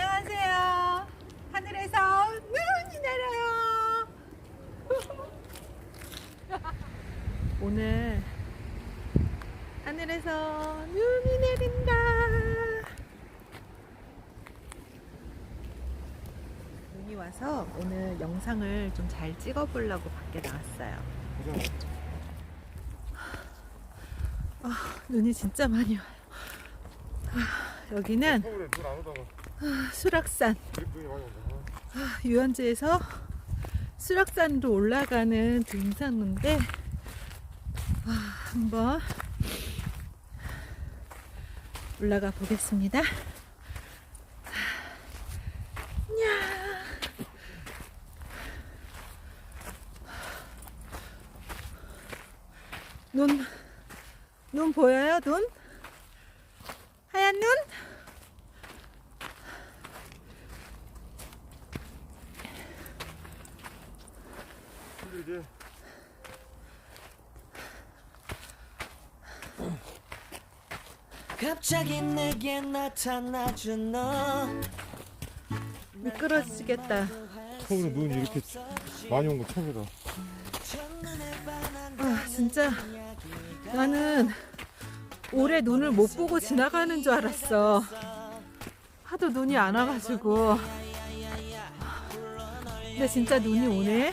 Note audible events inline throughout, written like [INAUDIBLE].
안녕하세요. 하늘에서 눈이 내려요. [LAUGHS] 오늘 하늘에서 눈이 내린다. 눈이 와서 오늘 영상을 좀 잘 찍어보려고 밖에 나왔어요. 아, 눈이 진짜 많이 와요. 아. 여기는 수락산 온다. 유원지에서 수락산으로 올라가는 등산로인데 아, 한번 올라가 보겠습니다. 야. 눈, 눈 보여요? 눈? 하얀 눈? 힘들지? 갑자기 내게 나타나준 너 미끄러지겠다. 서울에 눈이 이렇게 많이 온 거 처음이다. 아, 진짜 나는 올해 눈을 못 보고 지나가는 줄 알았어. 하도 눈이 안 와가지고. 근데 진짜 눈이 오네.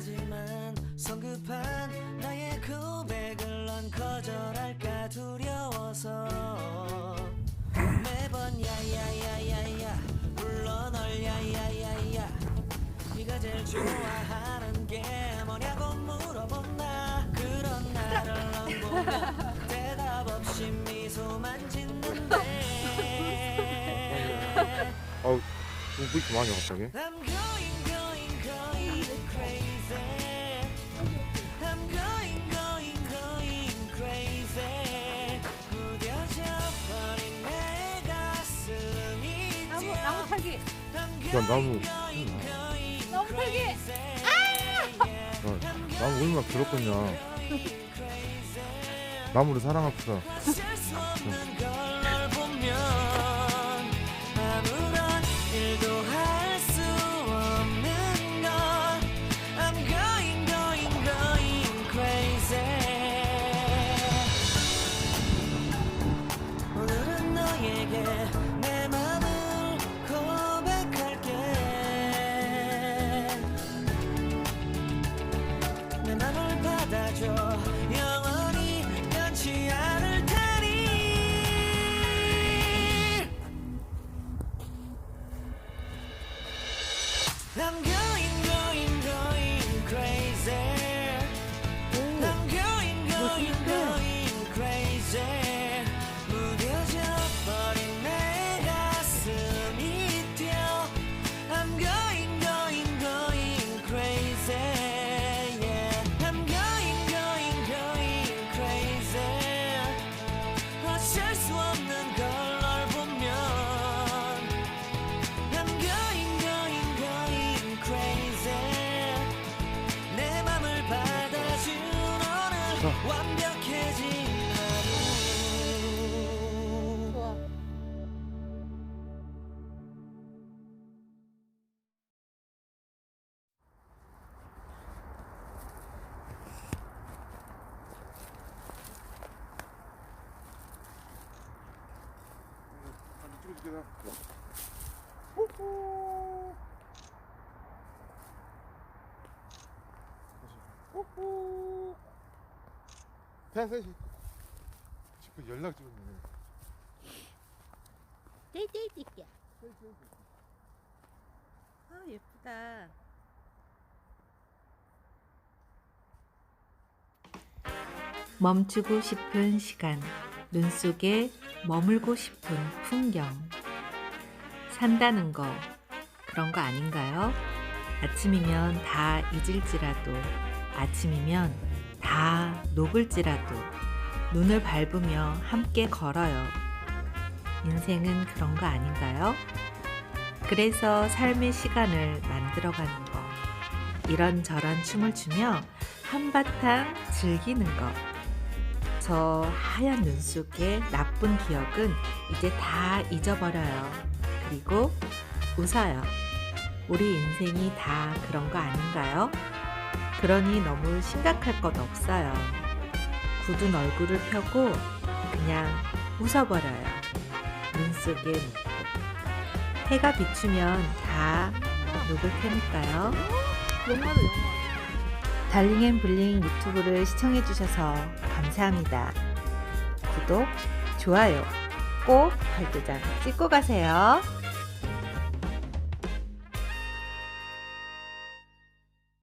하지만 성급한 나의 고백을 넌 거절할까 두려워서 매번 야야야야야 불러 널 야야야야 네가 제일 좋아하는 게 뭐냐고 물어본다 그런 나를 넌 보며 대답 없이 미소만 짓는데 [LAUGHS] 아우, 눈 이렇게 많이 와, 갑자기? 야, 나무. 타기. crazy. 야, 나무 얼마나 괴롭겠냐. 나무를 사랑합시다. 보면 아무런 [LAUGHS] 하루 좋아. 한 찍어 나. 됐어, 지금 연락 찍었네. 떼떼띠게. 아 예쁘다. 멈추고 싶은 시간, 눈 속에 머물고 싶은 풍경. 산다는 거, 그런 거 아닌가요? 아침이면 다 잊을지라도, 아침이면 다 녹을지라도, 눈을 밟으며 함께 걸어요. 인생은 그런 거 아닌가요? 그래서 삶의 시간을 만들어가는 거. 이런저런 춤을 추며 한바탕 즐기는 것. 저 하얀 눈 속의 나쁜 기억은 이제 다 잊어버려요. 그리고 웃어요. 우리 인생이 다 그런 거 아닌가요? 그러니 너무 심각할 것 없어요. 굳은 얼굴을 펴고 그냥 웃어버려요. 눈 속에 묻고. 해가 비추면 다 녹을 테니까요. 영화도 영화. 달링앤 블링 유튜브를 시청해주셔서 감사합니다. 구독, 좋아요 꼭 발도장 찍고 가세요.